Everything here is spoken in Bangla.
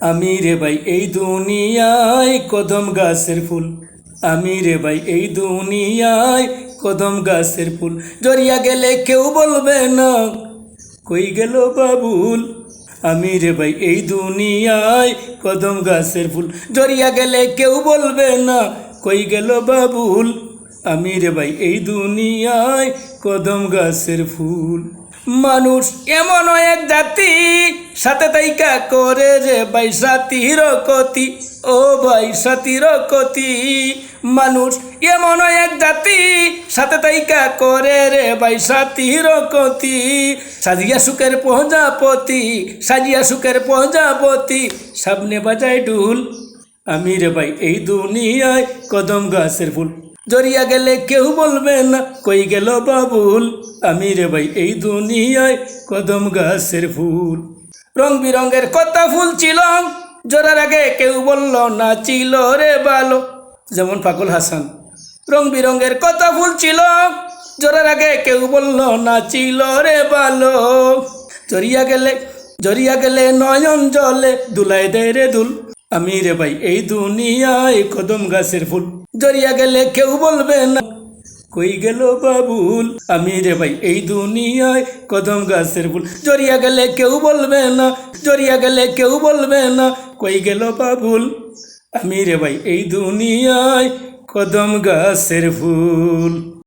আমি রে ভাই, এই দুনিয়ায় কদম গাছের ফুল। আমি রে ভাই, এই দুনিয়ায় কদম গাছের ফুল। জড়িয়া গেলে কেউ বলবে না, কই গেল বাবুল? আমি রে ভাই, এই দুনিয়ায় কদম গাছের ফুল। জড়িয়া গেলে কেউ বলবে না, কই গেল বাবুল? আমি রে ভাই, এই দুনিয়ায় কদম গাছের ফুল। মানুষ এমন এক জাতি সাথে তাইকা করে রে ভাই সাথীর কতি, ও ভাই সাথীর কতি। মানুষ এমন এক জাতি সাথে তাইকা করে রে ভাই সাথীর কতি। সাজিয়া সুখের প্রজাপতি, সাজিয়া সুখের প্রজাপতি, সামনে বাজায় ডুল আমি রে ভাই, এই দুনিয়ায় কদম গাছের ফুল। জড়িয়া গেলে কেউ বলবে না, কই গেল বাবুল। আমি রে ভাই, এই দুনিয়ায় কদম গাছের ফুল। রং বিরঙ্গের কত ফুল ছিল জোরার আগে কেউ বলল, না ছিল রে ভালো যেমন পাকুল হাসান। রং বিরঙ্গের কত ফুল ছিল জোরার আগে কেউ বলল, না ছিল রে ভালো জড়িয়া গেলে জড়িয়া গেলে নয়ন জলে, দুলাই দেয় রে দুল। আমি রে ভাই, এই দুনিয়ায় কদম গাছের ফুল। জড়িয়া গেলে কেউ বলবে, না কই গেল বাবুল? আমি রে ভাই, এই দুনিয়ায় কদম গাছের ফুল। জড়িয়া গেলে কেউ বলবে না, জড়িয়া গেলে কেউ বলবে না। কই গেল বাবুল? আমি রে ভাই, এই দুনিয়ায় কদম গাছের ফুল।